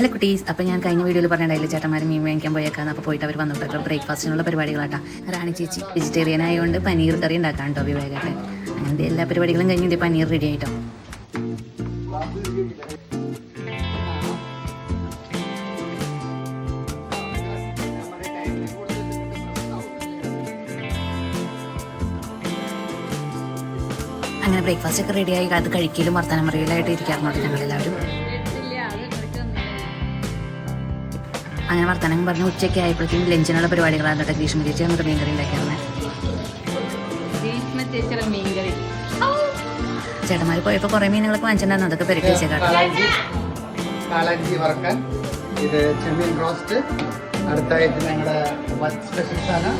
Hello കുട്ടീസ് അപ്പോൾ ഞാൻ കഴിഞ്ഞ വീഡിയോയിൽ പറഞ്ഞിട്ടുണ്ടായില്ല ചേട്ടന്മാർ മീൻ വാങ്ങിക്കാൻ പോയേക്കാന്ന്. അപ്പോൾ പോയിട്ട് അവർ വന്നിട്ടൊക്കെ ബ്രേക്ക്ഫാസ്റ്റിനുള്ള പരിപാടികളാട്ടാ. റാണി ചേച്ചി വെജിറ്റേറിയൻ ആയതുകൊണ്ട് പനീർ കറി ഉണ്ടാക്കാൻ കേട്ടോ വിവേകട്ടെ അങ്ങനത്തെ എല്ലാ പരിപാടികളും കഴിഞ്ഞിട്ട് പനീർ റെഡി ആയിട്ടോ. അങ്ങനെ ബ്രേക്ക്ഫാസ്റ്റ് ഒക്കെ റെഡിയായി അത് കഴിക്കലും വർത്തമാനം അറിയലായിട്ട് ഇരിക്കാറുണ്ട് ഞങ്ങളെല്ലാവരും. അങ്ങനെ വർത്തമാനം പറഞ്ഞ് ഉച്ചയ്ക്ക് ആയപ്പോഴത്തേക്കും ലഞ്ചിനുള്ള പരിപാടികളാണ് കേട്ടോ. ഗ്രീഷ്മ ചേച്ചി എന്നിട്ട് മീൻകറി ഉണ്ടാക്കിയാണ് ചേട്ടന്മാർ പോയപ്പോൾ കുറേ മീനുകളൊക്കെ വാങ്ങിച്ചിട്ടുണ്ടായിരുന്നു. അതൊക്കെ പെരട്ടി വെച്ചേക്കാട്ടോ. ഇത് ചെമ്മീൻ റോസ്റ്റ് അടുത്തായിട്ട് ഞങ്ങളുടെ സ്പെഷ്യൽ സാധനം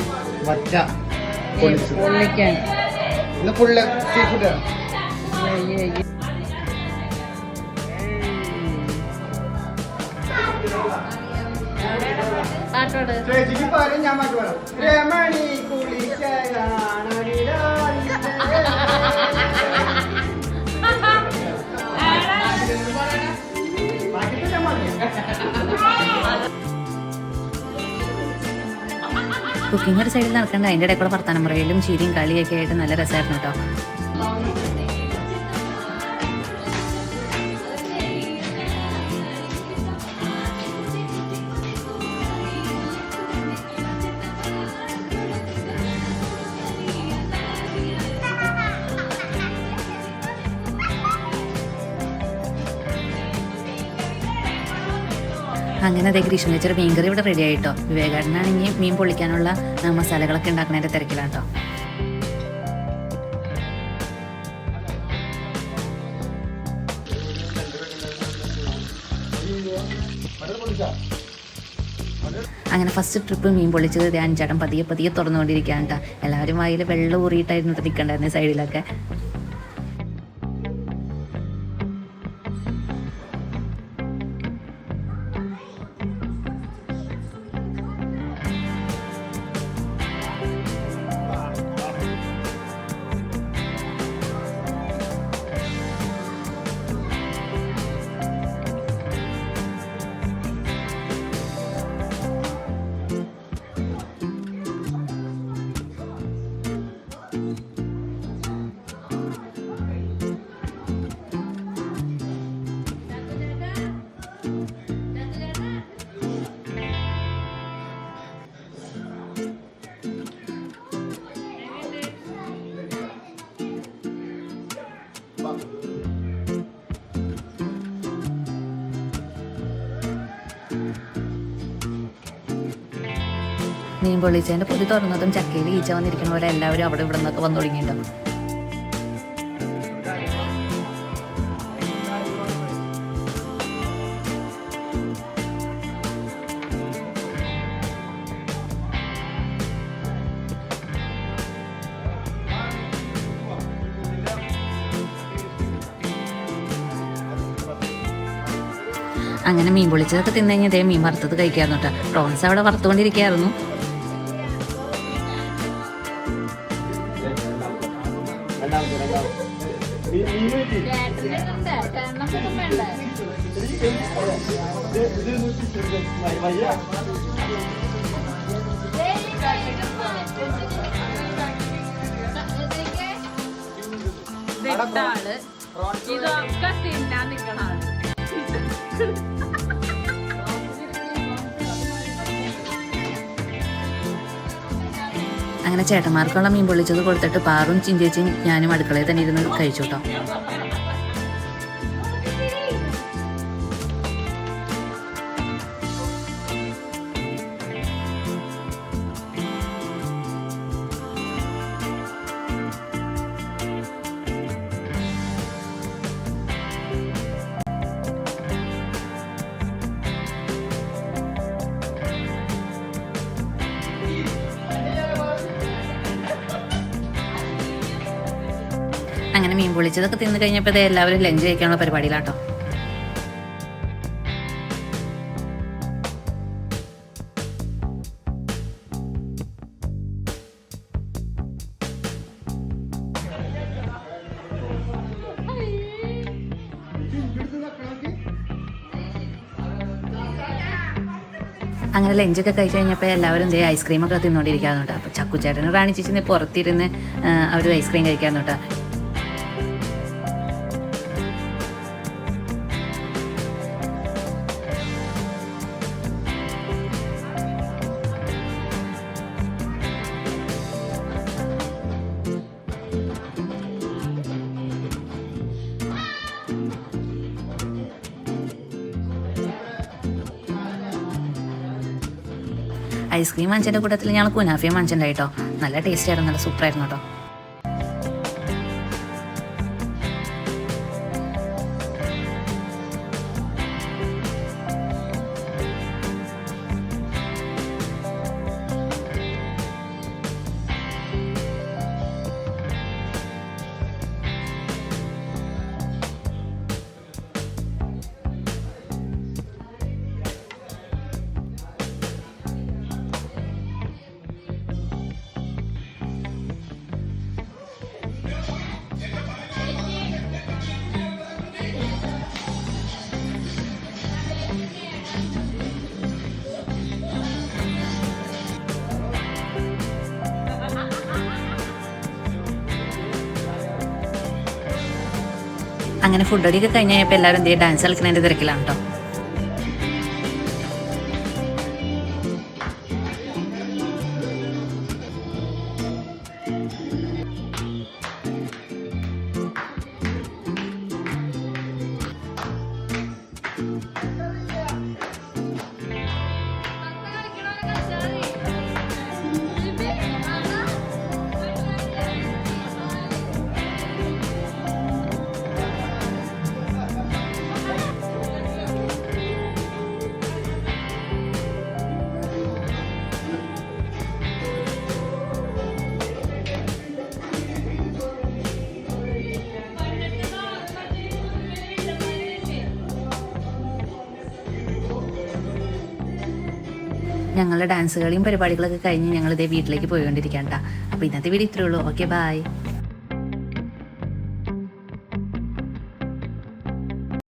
വറ്റ പൊളിച്ചു പൊള്ളിക്കാൻ ഇന്ന് ഫുള്ള് സീ ഫുഡ് പാട്ടോട്. രമണി കുക്കിംഗ് ഒരു സൈഡിൽ നടക്കണ്ട. അതിന്റെ ഇടയിൽ കൂടെ വർത്തമാനം പറയലും ചിരിയും കളിയൊക്കെ ആയിട്ട് നല്ല രസമായിരുന്നു കേട്ടോ. അങ്ങനെ അതേ ഗ്രീഷ്മ വെച്ചൊരു മീൻ കറി ഇവിടെ റെഡി ആയിട്ടോ. വിവേകാടനാണെങ്കിൽ മീൻ പൊളിക്കാനുള്ള മസാലകളൊക്കെ ഉണ്ടാക്കുന്നതിന്റെ തിരക്കിലാണ് കേട്ടോ അങ്ങനെ ഫസ്റ്റ് ട്രിപ്പ് മീൻ പൊള്ളിച്ചത് ധ്യാൻ ചേട്ടൻ പതിയെ പതിയെ തുറന്നുകൊണ്ടിരിക്കുകയാണ് കേട്ടോ എല്ലാവരും വായിൽ വെള്ളം ഊറിയിട്ടായിരുന്നു നിൽക്കണ്ടായിരുന്നു സൈഡിലൊക്കെ മീൻ പൊള്ളിച്ചതിന്റെ പൊതി തുറന്നതും ചക്കയിൽ ഈച്ച വന്നിരിക്കുന്ന പോലെ എല്ലാവരും അവിടെ ഇവിടെ നിന്നൊക്കെ വന്നു തുടങ്ങിയിട്ടുണ്ടാവും അങ്ങനെ മീൻ പൊളിച്ചതൊക്കെ തിന്നു കഴിഞ്ഞാൽ മീൻ വറുത്തത് കഴിക്കാറുണ്ട് പ്രോൺസ് അവിടെ വറുത്തുകൊണ്ടിരിക്കുകയായിരുന്നു. അങ്ങനെ ചേട്ടന്മാർക്കുള്ള മീൻ പൊള്ളിച്ചത് കൊടുത്തിട്ട് പാറും ചിഞ്ചേച്ചിയും ഞാനും അടുക്കളയിൽ തന്നെ ഇരുന്ന് കഴിച്ചു കേട്ടോ മീൻ പൊളിച്ചതൊക്കെ തിന്നു കഴിഞ്ഞപ്പോൾ എല്ലാവരും ലഞ്ച് കഴിക്കാനുള്ള പരിപാടിയിലാട്ടോ. അങ്ങനെ ലഞ്ചൊക്കെ കഴിച്ചു കഴിഞ്ഞപ്പോൾ എല്ലാവരും ഇതേ ഐസ്ക്രീമൊക്കെ തിന്നുകൊണ്ടിരിക്കാന്ന് കേട്ടോ. അപ്പോൾ ചക്കുച്ചേട്ടനും റാണി ചേച്ചി പുറത്തിരുന്ന് അവർ ഐസ്ക്രീം കഴിക്കാന്ന് ഐസ്ക്രീം വാങ്ങിച്ചതിന്റെ കൂട്ടത്തിൽ ഞങ്ങൾ കുനാഫിയും വാങ്ങിച്ചിട്ടുണ്ടായി കേട്ടോ നല്ല ടേസ്റ്റ് ആയിരുന്നു നല്ല സൂപ്പറായിരുന്നു കേട്ടോ അങ്ങനെ ഫുഡ് കഴിഞ്ഞ് കഴിഞ്ഞപ്പോൾ എല്ലാവരും എന്തെങ്കിലും ഡാൻസ് കളിക്കുന്നതിന്റെ തിരക്കിലാണ് കേട്ടോ ഞങ്ങളുടെ ഡാൻസ് കളിയും പരിപാടികളൊക്കെ കഴിഞ്ഞ് ഞങ്ങളിതേ വീട്ടിലേക്ക് പോയിക്കൊണ്ടിരിക്കാം കേട്ടോ അപ്പോൾ ഇന്നത്തെ വീഡിയോ ഇത്രയേ ഉള്ളൂ. Okay bye